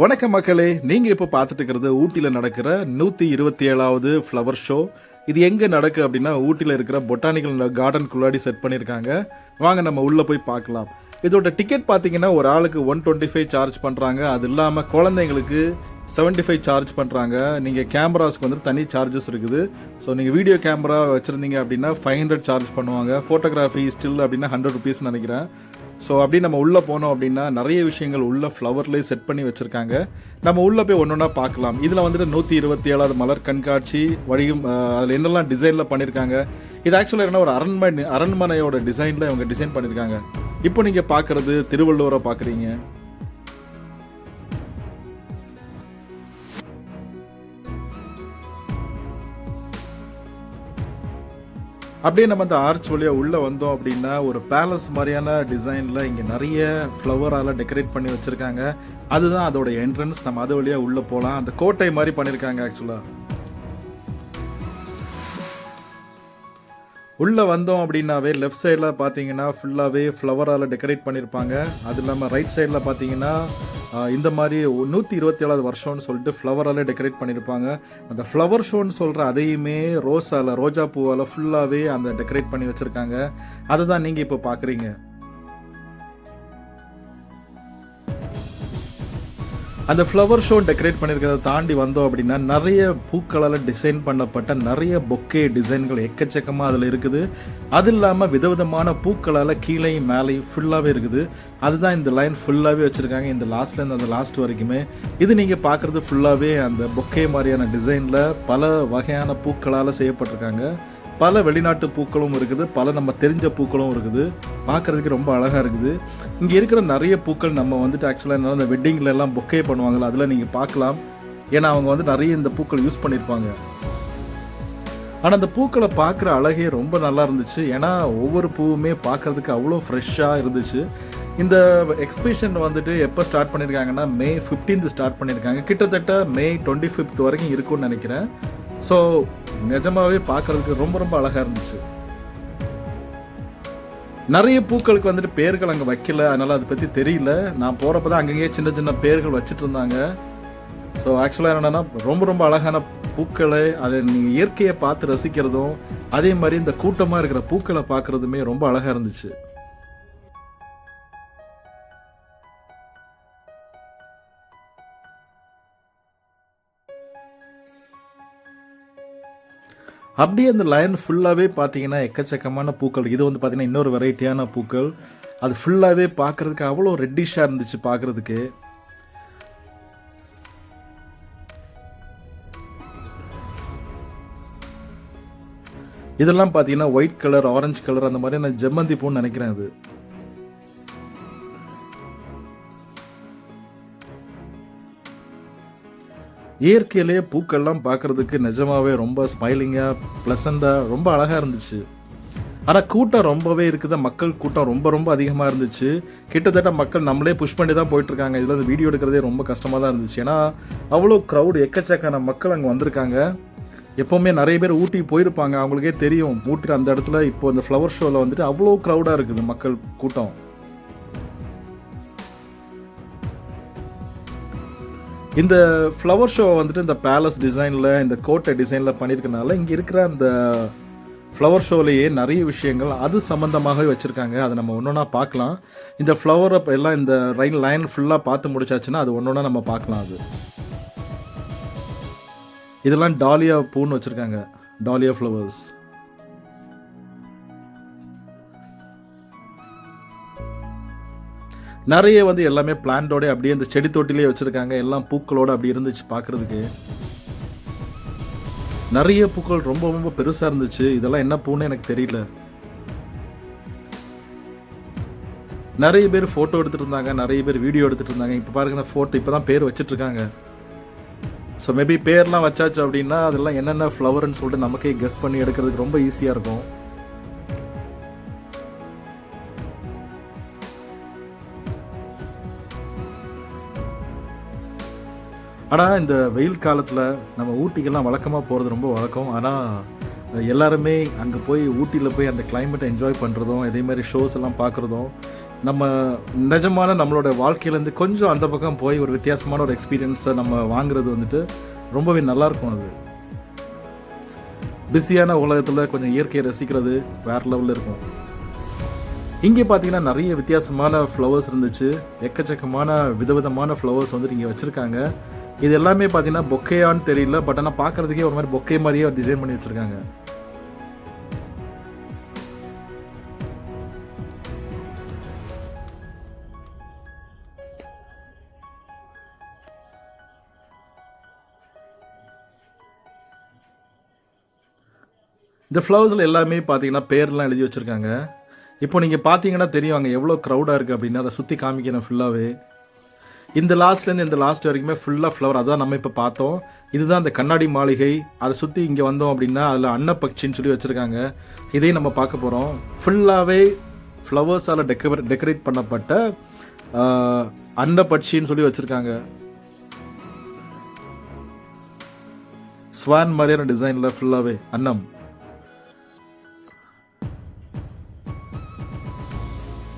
வணக்கம் மக்களே நீங்க இப்போ பார்த்துட்டு இருக்கிறது ஊட்டியில நடக்கிற நூத்தி இருபத்தி ஏழாவது ஃப்ளவர் ஷோ இது எங்க நடக்கு அப்படின்னா ஊட்டியில இருக்கிற பொட்டானிக்கல் கார்டனுக்குள்ளாடி செட் பண்ணியிருக்காங்க. வாங்க நம்ம உள்ள போய் பார்க்கலாம். இதோட டிக்கெட் பார்த்தீங்கன்னா ஒரு ஆளுக்கு ஒன் டுவெண்ட்டி ஃபைவ் சார்ஜ் பண்ணுறாங்க அது இல்லாமல் குழந்தைங்களுக்கு 75 ஃபைவ் சார்ஜ் பண்ணுறாங்க நீங்கள் கேமராஸ்க்கு வந்து தனி சார்ஜஸ் இருக்குது. ஸோ நீங்கள் வீடியோ கேமரா வச்சுருந்தீங்க அப்படின்னா ஃபைவ் ஹண்ட்ரட் சார்ஜ் பண்ணுவாங்க. ஃபோட்டோகிராஃபி ஸ்டில் அப்படின்னா ஹண்ட்ரட் ருபீஸ் நினைக்கிறேன். ஸோ அப்படி நம்ம உள்ளே போனோம் அப்படின்னா நிறைய விஷயங்கள் உள்ள ஃப்ளவர்லேயே செட் பண்ணி வச்சுருக்காங்க. நம்ம உள்ளே போய் ஒன்று ஒன்றா பார்க்கலாம். இதில் வந்துட்டு நூற்றி இருபத்தி ஏழாவது மலர் கண்காட்சி வழியும் அதில் என்னெல்லாம் டிசைனில் பண்ணியிருக்காங்க இது ஆக்சுவலாக என்ன ஒரு அரண்மனை அரண்மனையோட டிசைனில் இவங்க டிசைன் பண்ணியிருக்காங்க இப்போ நீங்கள் பார்க்குறது திருவள்ளுவரை பார்க்குறீங்க. அப்படியே நம்ம அந்த ஆர்ச் வழியாக உள்ளே வந்தோம் அப்படின்னா ஒரு பேலஸ் மாதிரியான டிசைனில் இங்கே நிறைய ஃப்ளவரால் டெக்கரேட் பண்ணி வச்சுருக்காங்க. அதுதான் அதோட என்ட்ரன்ஸ் நம்ம அது வழியாக உள்ளே போகலாம் அந்த கோட்டை மாதிரி பண்ணியிருக்காங்க ஆக்சுவலாக உள்ளே வந்தோம் அப்படின்னாவே லெஃப்ட் சைடில் பார்த்தீங்கன்னா ஃபுல்லாகவே ஃப்ளவரால் டெக்கரேட் பண்ணியிருப்பாங்க அது இல்லாமல் ரைட் சைடில் பார்த்தீங்கன்னா இந்த மாதிரி நூற்றி இருபத்தி ஏழாவது வருஷம்னு சொல்லிட்டு ஃப்ளவரால் டெக்கரேட் பண்ணியிருப்பாங்க அந்த ஃப்ளவர் ஷோன்னு சொல்கிற அதையுமே ரோஸால் ரோஜா பூவால் ஃபுல்லாகவே அந்த டெக்கரேட் பண்ணி வச்சுருக்காங்க. அதை தான் நீங்கள் இப்போ பார்க்குறீங்க. அந்த ஃப்ளவர் ஷோ டெக்கரேட் பண்ணியிருக்கிறத தாண்டி வந்தோம் அப்படின்னா நிறைய பூக்களால் டிசைன் பண்ணப்பட்ட நிறைய பொக்கே டிசைன்கள் எக்கச்சக்கமாக அதில் இருக்குது. அது இல்லாமல் விதவிதமான பூக்களால் கீழே மேலே ஃபுல்லாகவே இருக்குது. அதுதான் இந்த லைன் ஃபுல்லாகவே வச்சுருக்காங்க. இந்த லாஸ்ட்லேருந்து அந்த லாஸ்ட் வரைக்குமே. இது நீங்கள் பார்க்குறது ஃபுல்லாகவே அந்த பொக்கே மாதிரியான டிசைனில் பல வகையான பூக்களால் செய்யப்பட்டிருக்காங்க. பல வெளிநாட்டு பூக்களும் இருக்குது பல நம்ம தெரிஞ்ச பூக்களும் இருக்குது. பார்க்குறதுக்கு ரொம்ப அழகாக இருக்குது. இங்கே இருக்கிற நிறைய பூக்கள் நம்ம வந்துட்டு ஆக்சுவலாக என்ன இந்த வெட்டிங்கில் எல்லாம் பொக்கே பண்ணுவாங்கல்ல அதில் நீங்கள் பார்க்கலாம். ஏன்னா அவங்க வந்து நிறைய இந்த பூக்கள் யூஸ் பண்ணியிருப்பாங்க ஆனால் அந்த பூக்களை பார்க்குற அழகே ரொம்ப நல்லா இருந்துச்சு. ஏன்னா ஒவ்வொரு பூவுமே பார்க்கறதுக்கு அவ்வளோ ஃப்ரெஷ்ஷாக இருந்துச்சு. இந்த எக்ஸ்பிஷன் வந்துட்டு எப்போ ஸ்டார்ட் பண்ணியிருக்காங்கன்னா மே 15th ஸ்டார்ட் பண்ணியிருக்காங்க கிட்டத்தட்ட மே டுவெண்ட்டி ஃபிஃப்த் வரைக்கும் இருக்கும்னு நினைக்கிறேன். ஸோ நிஜமாகவே பார்க்கறதுக்கு ரொம்ப ரொம்ப அழகாக இருந்துச்சு. நிறைய பூக்களுக்கு வந்துட்டு பேர்கள் அங்கே வைக்கல. அதனால் அதை பற்றி தெரியல. நான் போகிறப்ப தான் அங்கங்கேயே சின்ன சின்ன பேர்கள் வச்சுட்டு இருந்தாங்க. ஸோ ஆக்சுவலாக என்னென்னா ரொம்ப ரொம்ப அழகான பூக்களை அதை நீங்கள் இயற்கையை பார்த்து ரசிக்கிறதும் அதே மாதிரி இந்த கூட்டமாக இருக்கிற பூக்களை பார்க்குறதுமே ரொம்ப அழகாக இருந்துச்சு. அப்படியே அந்த லைன் ஃபுல்லாகவே பார்த்தீங்கன்னா எக்கச்சக்கமான பூக்கள். இது வந்து பார்த்தீங்கன்னா இன்னொரு வெரைட்டியான பூக்கள். அது ஃபுல்லாகவே பார்க்குறதுக்கு அவ்வளோ ரெட்டிஷாக இருந்துச்சு பார்க்குறதுக்கு. இதெல்லாம் பார்த்தீங்கன்னா ஒயிட் கலர் ஆரஞ்சு கலர் அந்த மாதிரி நான் ஜெம்மந்தி பூன்னு நினைக்கிறேன் அது. இயற்கையிலேயே பூக்கள்லாம் பார்க்கறதுக்கு நிஜமாகவே ரொம்ப ஸ்மைலிங்காக ப்ளசண்ட்டாக ரொம்ப அழகாக இருந்துச்சு. ஆனால் கூட்டம் ரொம்பவே இருக்குது. மக்கள் கூட்டம் ரொம்ப ரொம்ப அதிகமாக இருந்துச்சு. கிட்டத்தட்ட மக்கள் நம்மளே புஷ் பண்ணி தான் போயிட்டுருக்காங்க. இதில் வந்து வீடியோ எடுக்கிறதே ரொம்ப கஷ்டமாக தான் இருந்துச்சு. ஏன்னா அவ்வளோ க்ரௌடு எக்கச்சக்கான மக்கள் அங்கே வந்திருக்காங்க. எப்போவுமே நிறைய பேர் ஊட்டி போயிருப்பாங்க. அவங்களுக்கே தெரியும். ஊட்டி அந்த இடத்துல இப்போ இந்த ஃப்ளவர் ஷோவில் வந்துட்டு அவ்வளோ க்ரௌடாக இருக்குது மக்கள் கூட்டம். இந்த ஃப்ளவர் ஷோ வந்துட்டு இந்த பேலஸ் டிசைனில் இந்த கோட்டை டிசைனில் பண்ணியிருக்கனால இங்கே இருக்கிற அந்த ஃப்ளவர் ஷோலேயே நிறைய விஷயங்கள் அது சம்மந்தமாகவே வச்சுருக்காங்க. அதை நம்ம ஒன்று ஒன்றா பார்க்கலாம். இந்த ஃப்ளவரை எல்லாம் இந்த ரைன் லைன் ஃபுல்லாக பார்த்து முடிச்சாச்சுன்னா அது ஒன்று ஒன்றா நம்ம பார்க்கலாம் அது. இதெல்லாம் டாலியா பூன்னு வச்சுருக்காங்க. டாலியா ஃப்ளவர்ஸ் நிறைய வந்து எல்லாமே பிளான்டோட அப்படியே இந்த செடி தொட்டிலே வச்சிருக்காங்க. எல்லாம் பூக்களோட அப்படி இருந்துச்சு பார்க்குறதுக்கு. நிறைய பூக்கள் ரொம்ப ரொம்ப பெருசாக இருந்துச்சு. இதெல்லாம் என்ன பூன்னு எனக்கு தெரியல. நிறைய பேர் ஃபோட்டோ எடுத்துட்டு இருந்தாங்க. நிறைய பேர் வீடியோ எடுத்துட்டு இருந்தாங்க. இப்போ பாருங்க ஃபோட்டோ இப்போ தான் பேர் வச்சிட்டு இருக்காங்க. ஸோ மேபி பேர்லாம் வச்சாச்சு அப்படின்னா அதெல்லாம் என்னென்ன ஃப்ளவர்னு சொல்லிட்டு நமக்கே கெஸ் பண்ணி எடுக்கிறதுக்கு ரொம்ப ஈஸியாக இருக்கும். ஆனால் இந்த வெயில் காலத்தில் நம்ம ஊட்டிக்கெல்லாம் வழக்கமாக போகிறது ரொம்ப வழக்கம். ஆனால் எல்லாருமே அங்கே போய் ஊட்டியில் போய் அந்த கிளைமேட்டை என்ஜாய் பண்ணுறதும் இதே மாதிரி ஷோஸ் எல்லாம் பார்க்குறதும் நம்ம நிஜமான நம்மளோட வாழ்க்கையிலேருந்து கொஞ்சம் அந்த பக்கம் போய் ஒரு வித்தியாசமான ஒரு எக்ஸ்பீரியன்ஸை நம்ம வாங்குறது வந்துட்டு ரொம்பவே நல்லாயிருக்கும் அது. பிஸியான உலகத்தில் கொஞ்சம் இயற்கையை ரசிக்கிறது வேற லெவலில் இருக்கும். இங்கே பார்த்தீங்கன்னா நிறைய வித்தியாசமான ஃப்ளவர்ஸ் இருந்துச்சு. எக்கச்சக்கமான விதவிதமான ஃப்ளவர்ஸ் வந்துட்டு இங்கே வச்சுருக்காங்க. இது எல்லாமே பார்த்தீங்கன்னா பொக்கேயான்னு தெரியல பட் ஆனால் பார்க்குறதுக்கே ஒரு மாதிரி பொக்கே மாதிரியே டிசைன் பண்ணி வச்சுருக்காங்க. இந்த ஃப்ளவர்ஸில் எல்லாமே பார்த்தீங்கன்னா பேர்லாம் எழுதி வச்சுருக்காங்க. இப்போ நீங்கள் பார்த்தீங்கன்னா தெரியும் அங்கே எவ்வளோ க்ரௌடாக இருக்குது அப்படின்னு அதை சுற்றி காமிக்கணும் ஃபுல்லாகவே இந்த லாஸ்ட்லேருந்து இந்த லாஸ்ட் வரைக்குமே ஃபுல்லாக ஃப்ளவர் அதான் நம்ம இப்போ பார்த்தோம். இதுதான் அந்த கண்ணாடி மாளிகை. அதை சுற்றி இங்கே வந்தோம் அப்படின்னா அதில் அன்னப்பக்ஷின்னு சொல்லி வச்சுருக்காங்க. இதையும் நம்ம பார்க்க போகிறோம் ஃபுல்லாகவே ஃப்ளவர்ஸால் டெக்கரேட் டெக்கரேட் பண்ணப்பட்ட அன்னப்பட்சின்னு சொல்லி வச்சுருக்காங்க. ஸ்வான் மாதிரியான டிசைனில் ஃபுல்லாகவே அன்னம்.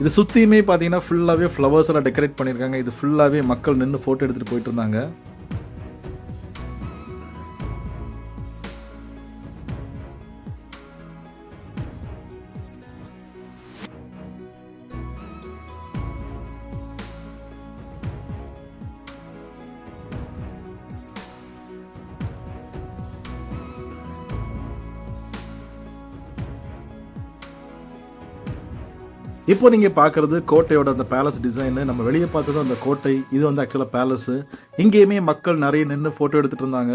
இது சுற்றியுமே பார்த்தீங்கன்னா ஃபுல்லாகவே ஃப்ளவர்ஸ் எல்லாம் டெக்கரேட் பண்ணியிருக்காங்க இது ஃபுல்லாகவே மக்கள் நின்று ஃபோட்டோ எடுத்துகிட்டு போயிட்டு இருந்தாங்க. இப்போ நீங்கள் பார்க்குறது கோட்டையோட அந்த பேலஸ் டிசைனு நம்ம வெளியே பார்த்தது அந்த கோட்டை இது வந்து ஆக்சுவலாக பேலஸு இங்கேயுமே மக்கள் நிறைய நின்று ஃபோட்டோ எடுத்துகிட்டு இருந்தாங்க.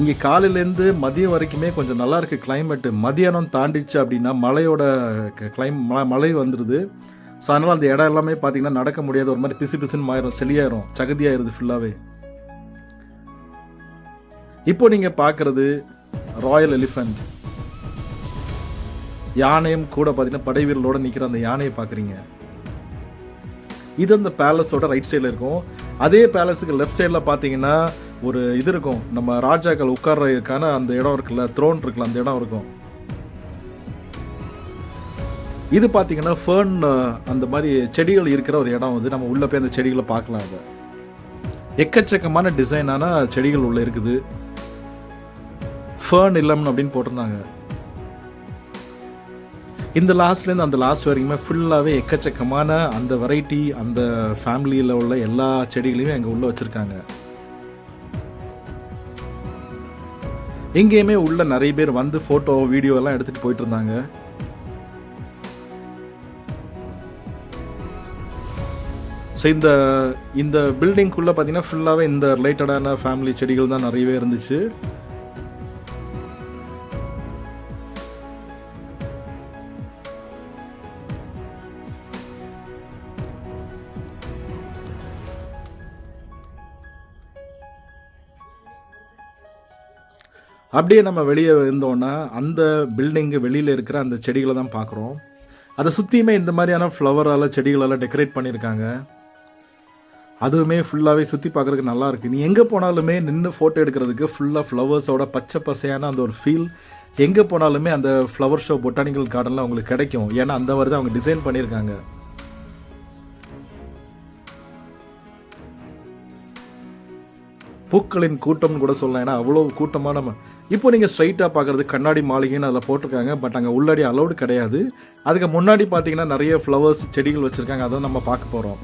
இங்கே காலையிலேருந்து மதியம் வரைக்குமே கொஞ்சம் நல்லா இருக்குது கிளைமேட்டு மதியானம் தாண்டிச்சு அப்படின்னா மலையோட கிளைம் மழை வந்துடுது ஸோ அதனால் அந்த இடம் எல்லாமே பார்த்தீங்கன்னா நடக்க முடியாது. ஒரு மாதிரி பிசு பிசுன்னு மாயிரும் செளியாயிரும் சகதியாயிருது ஃபுல்லாகவே இப்போ நீங்கள் பார்க்குறது ராயல் எலிஃபண்ட் யானையும் கூட பார்த்தீங்கன்னா படை நிற்கிற அந்த யானையை பார்க்குறீங்க இது அந்த பேலஸோட ரைட் சைடில் இருக்கும். அதே பேலஸுக்கு லெஃப்ட் சைடில் பார்த்தீங்கன்னா ஒரு இது இருக்கும். நம்ம ராஜாக்கள் உட்கார்றதுக்கான அந்த இடம் இருக்குல்ல த்ரோன் இருக்குல்ல அந்த இடம் இருக்கும். இது பார்த்தீங்கன்னா ஃபேர்ன் அந்த மாதிரி செடிகள் இருக்கிற ஒரு இடம் வந்து நம்ம உள்ளே போய் அந்த செடிகளை பார்க்கலாம் அதை. எக்கச்சக்கமான டிசைனான செடிகள் உள்ளே இருக்குது. ஃபேர்ன் இல்லம் அப்படின்னு போட்டிருந்தாங்க. இந்த லாஸ்ட்லேருந்து அந்த லாஸ்ட் வரைக்குமே ஃபுல்லாகவே எக்கச்சக்கமான அந்த வெரைட்டி அந்த ஃபேமிலியில் உள்ள எல்லா செடிகளையும் அங்கே உள்ளே வச்சுருக்காங்க. எங்கேயுமே உள்ள நிறைய பேர் வந்து ஃபோட்டோ வீடியோ எல்லாம் எடுத்துகிட்டு போயிட்டு இருந்தாங்க. ஸோ இந்த இந்த பில்டிங்குள்ளே பார்த்தீங்கன்னா ஃபுல்லாகவே இந்த ரிலேட்டடான ஃபேமிலி செடிகள் தான் நிறையவே இருந்துச்சு. அப்படியே நம்ம வெளியே இருந்தோன்னா அந்த பில்டிங்கு வெளியில் இருக்கிற அந்த செடிகளை தான் பார்க்குறோம். அதை சுற்றியுமே இந்த மாதிரியான ஃப்ளவரால் செடிகளால் டெக்கரேட் பண்ணியிருக்காங்க. அதுவுமே ஃபுல்லாகவே சுற்றி பார்க்குறதுக்கு நல்லா இருக்குது நீ எங்கே போனாலுமே நின்று ஃபோட்டோ எடுக்கிறதுக்கு ஃபுல்லாக ஃப்ளவர்ஸோட பச்சை பசையான அந்த ஒரு ஃபீல் எங்கே போனாலுமே அந்த ஃப்ளவர் ஷோ பொட்டானிக்கல் கார்டனில் அவங்களுக்கு கிடைக்கும். ஏன்னா அந்த மாதிரி தான் அவங்க டிசைன் பண்ணியிருக்காங்க. பூக்களின் கூட்டம்னு கூட சொல்லலாம். ஏன்னா அவ்வளோ கூட்டமாக நம்ம இப்போ நீங்கள் ஸ்ட்ரைட்டாக பார்க்குறது கண்ணாடி மாளிகைன்னு அதில் போட்டிருக்காங்க பட் அங்கே உள்ளாடி அலௌடு கிடையாது. அதுக்கு முன்னாடி பார்த்தீங்கன்னா நிறைய ஃப்ளவர்ஸ் செடிகள் வச்சுருக்காங்க அதை நம்ம பார்க்க போகிறோம்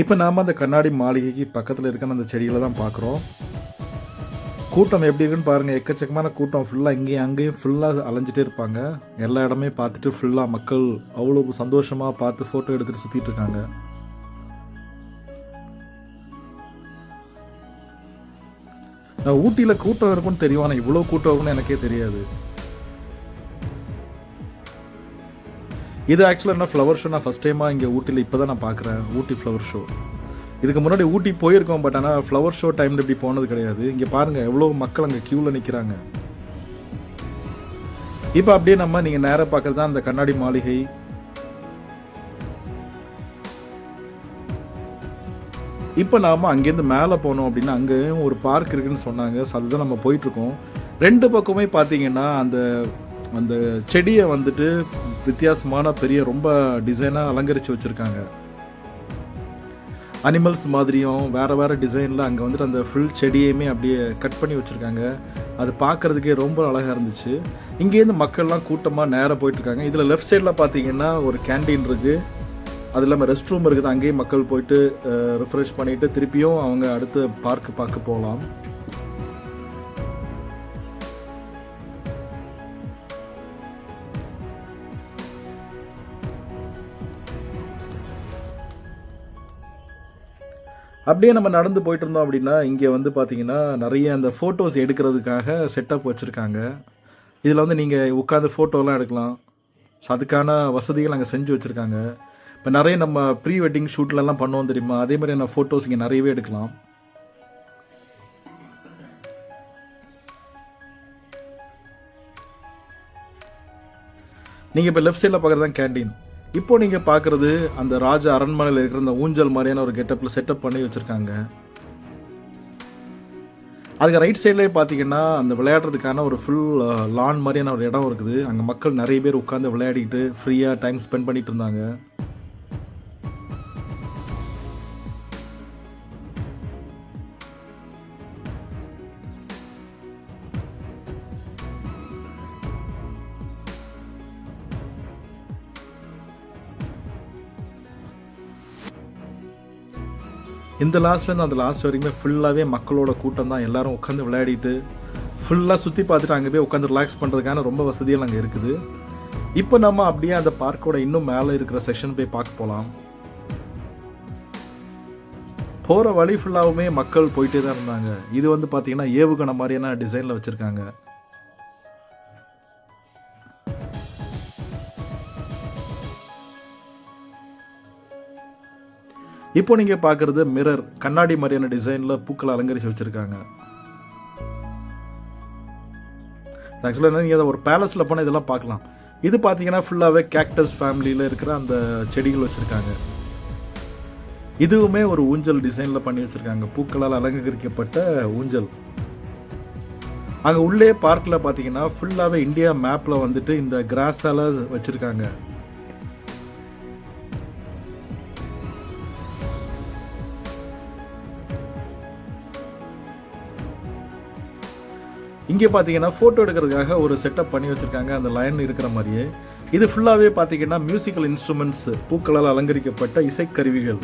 இப்போ நாம் அந்த கண்ணாடி மாளிகைக்கு பக்கத்தில் இருக்கிற அந்த செடிகளை தான் பார்க்குறோம். கூட்டம் எப்படி இருக்குன்னு பாருங்கள் எக்கச்சக்கமான கூட்டம். ஃபுல்லாக இங்கேயும் அங்கேயும் ஃபுல்லாக அலைஞ்சிட்டே இருப்பாங்க. எல்லா இடமே பார்த்துட்டு ஃபுல்லாக மக்கள் அவ்வளோ சந்தோஷமாக பார்த்து ஃபோட்டோ எடுத்துகிட்டு சுற்றிட்டு இருக்காங்க. நான் ஊட்டியில் கூட்டம் இருக்கும்னு தெரியும்? ஆனால் இவ்வளோ கூட்டம் இருக்கும்னு எனக்கே தெரியாது. இது ஆக்சுவலாக என்ன ஃப்ளவர் ஷோ நான் ஃபஸ்ட் டைமாக இங்கே ஊட்டியில் இப்போ தான் நான் பார்க்குறேன் ஊட்டி ஃப்ளவர் ஷோ இதுக்கு முன்னாடி ஊட்டி போயிருக்கோம் பட் ஆனால் ஃப்ளவர் ஷோ டைமில் இப்படி போனது கிடையாது. இங்கே பாருங்கள் எவ்வளோ மக்கள் அங்கே க்யூவில் நிற்கிறாங்க இப்போ அப்படியே நம்ம நீங்கள் நேராக பார்க்குறது தான் அந்த கண்ணாடி மாளிகை. இப்போ நாம் அங்கேருந்து மேலே போனோம் அப்படின்னா அங்கேயும் ஒரு பார்க் இருக்குன்னு சொன்னாங்க. ஸோ அதுதான் நம்ம போயிட்டுருக்கோம் ரெண்டு பக்கமே பார்த்தீங்கன்னா அந்த அந்த செடியை வந்துட்டு வித்தியாசமான பெரிய ரொம்ப டிசைனாக அலங்கரித்து வச்சுருக்காங்க. அனிமல்ஸ் மாதிரியும் வேறு வேறு டிசைனில் அங்கே வந்துட்டு அந்த ஃபுல் செடியுமே அப்படியே கட் பண்ணி வச்சுருக்காங்க. அது பார்க்குறதுக்கே ரொம்ப அழகாக இருந்துச்சு. இங்கேருந்து மக்கள்லாம் கூட்டமாக நேராக போயிட்டுருக்காங்க. இதில் லெஃப்ட் சைடில் பார்த்தீங்கன்னா ஒரு கேண்டீன் இருக்குது அது இல்லாமல் ரெஸ்ட் ரூம் இருக்குது. அங்கேயும் மக்கள் போயிட்டு ரிஃப்ரெஷ் பண்ணிவிட்டு திருப்பியும் அவங்க அடுத்து பார்க்கு பார்க்க போகலாம். அப்படியே நம்ம நடந்து போயிட்டு இருந்தோம் அப்படின்னா இங்கே வந்து பார்த்தீங்கன்னா நிறைய அந்த ஃபோட்டோஸ் எடுக்கிறதுக்காக செட்டப் வச்சுருக்காங்க. இதில் வந்து நீங்கள் உட்காந்து ஃபோட்டோலாம் எடுக்கலாம். ஸோ அதுக்கான வசதிகள் அங்கே செஞ்சு வச்சுருக்காங்க. இப்போ நிறைய நம்ம ப்ரீ வெட்டிங் ஷூட்லலாம் பண்ணுவோம் தெரியுமா? அதே மாதிரியான ஃபோட்டோஸ் இங்கே நிறையவே எடுக்கலாம். நீங்கள் இப்போ லெஃப்ட் சைடில் பார்க்குறது தான் கேண்டீன் இப்போ நீங்கள் பார்க்குறது அந்த ராஜ அரண்மனையில் இருக்கிற அந்த ஊஞ்சல் மாதிரியான ஒரு கெட்டப்பில் செட்டப் பண்ணி வச்சுருக்காங்க. அதுக்கு ரைட் சைட்லேயே பார்த்தீங்கன்னா அந்த விளையாடுறதுக்கான ஒரு ஃபுல் லான் மாதிரியான ஒரு இடம் இருக்குது. அங்கே மக்கள் நிறைய பேர் உட்காந்து விளையாடிக்கிட்டு ஃப்ரீயாக டைம் ஸ்பெண்ட் பண்ணிட்டு இருந்தாங்க. இந்த லாஸ்ட்லேருந்து அந்த லாஸ்ட் வரைக்குமே ஃபுல்லாகவே மக்களோட கூட்டம் தான் எல்லோரும் உட்காந்து விளையாடிட்டு ஃபுல்லாக சுற்றி பார்த்துட்டு அங்கே போய் உட்காந்து ரிலாக்ஸ் பண்ணுறதுக்கான ரொம்ப வசதிகள் அங்கே இருக்குது. இப்போ நம்ம அப்படியே அந்த பார்க்கோட இன்னும் மேலே இருக்கிற செஷன் போய் பார்க்க போகலாம் போகிற வழி ஃபுல்லாகவுமே மக்கள் போயிட்டே தான் இருந்தாங்க. இது வந்து பார்த்திங்கன்னா ஏவுகணை மாதிரியான டிசைனில் வச்சுருக்காங்க. இப்போ நீங்கள் பார்க்குறது மிரர் கண்ணாடி மாதிரியான டிசைனில் பூக்கள் அலங்கரித்து வச்சுருக்காங்க. ஆக்சுவலாக என்ன நீங்கள் அதை ஒரு பேலஸில் போனால் இதெல்லாம் பார்க்கலாம். இது பார்த்தீங்கன்னா ஃபுல்லாகவே கேக்டஸ் ஃபேமிலியில் இருக்கிற அந்த செடிகள் வச்சுருக்காங்க. இதுவுமே ஒரு ஊஞ்சல் டிசைனில் பண்ணி வச்சுருக்காங்க. பூக்களால் அலங்கரிக்கப்பட்ட ஊஞ்சல். அங்கே உள்ளே பார்க்கில் பார்த்தீங்கன்னா ஃபுல்லாகவே இந்தியா மேப்பில் வந்துட்டு இந்த கிராஸால் வச்சுருக்காங்க. இங்கே பார்த்தீங்கன்னா ஃபோட்டோ எடுக்கிறதுக்காக ஒரு செட்டப் பண்ணி வச்சுருக்காங்க. அந்த லைன் இருக்கிற மாதிரியே. இது ஃபுல்லாகவே பார்த்தீங்கன்னா மியூசிக்கல் இன்ஸ்ட்ருமெண்ட்ஸ் பூக்களால் அலங்கரிக்கப்பட்ட இசைக்கருவிகள்.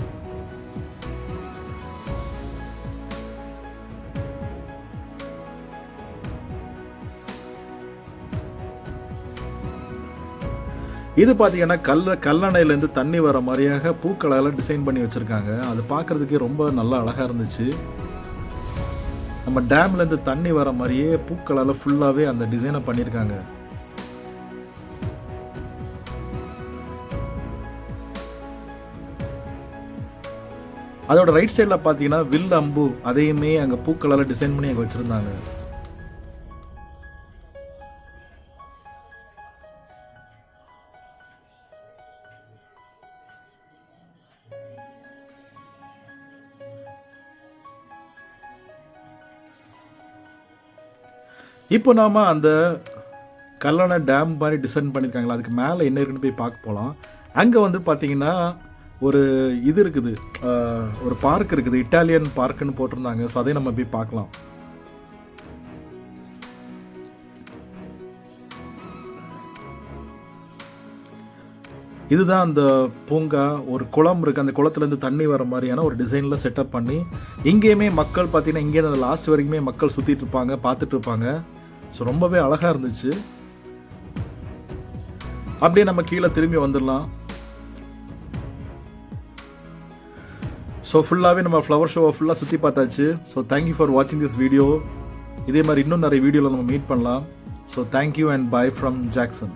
இது பார்த்தீங்கன்னா கல்ல கல்லணையிலேருந்து தண்ணி வர மாதிரியாக பூக்களால் டிசைன் பண்ணி வச்சுருக்காங்க. அது பார்க்குறதுக்கே ரொம்ப நல்லா அழகாக இருந்துச்சு. நம்ம டேம்லேருந்து தண்ணி வர மாதிரியே பூக்களால் ஃபுல்லாகவே அந்த டிசைனை பண்ணியிருக்காங்க. அதோட ரைட் சைடில் பார்த்தீங்கன்னா வில் அம்பு அதையுமே அங்கே பூக்களால் டிசைன் பண்ணி அங்கே வச்சுருந்தாங்க. இப்போ நாம் அந்த கல்லணை டேம் மாதிரி டிசைன் பண்ணியிருக்காங்களா அதுக்கு மேலே என்ன இருக்குன்னு போய் பார்க்க போகலாம் அங்கே வந்து பார்த்தீங்கன்னா ஒரு இது இருக்குது. ஒரு பார்க் இருக்குது. இட்டாலியன் பார்க்குன்னு போட்டிருந்தாங்க. ஸோ அதையும் நம்ம போய் பார்க்கலாம். இதுதான் அந்த பூங்கா ஒரு குளம் இருக்குது அந்த குளத்துலேருந்து தண்ணி வர மாதிரியான ஒரு டிசைனில் செட்டப் பண்ணி இங்கேயுமே மக்கள் பார்த்தீங்கன்னா இங்கேருந்து அந்த லாஸ்ட் வரைக்குமே மக்கள் சுற்றிட்டு இருப்பாங்க பார்த்துட்டு இருப்பாங்க. ஸோ ரொம்பவே அழகாக இருந்துச்சு. அப்படியே நம்ம கீழே திரும்பி வந்துடலாம். ஸோ ஃபுல்லாகவே நம்ம ஃப்ளவர் ஷோவை ஃபுல்லாக சுற்றி பார்த்தாச்சு. ஸோ தேங்க்யூ ஃபார் வாட்சிங் திஸ் வீடியோ இதே மாதிரி இன்னும் நிறைய வீடியோவில் நம்ம மீட் பண்ணலாம். So thank you and bye from Jackson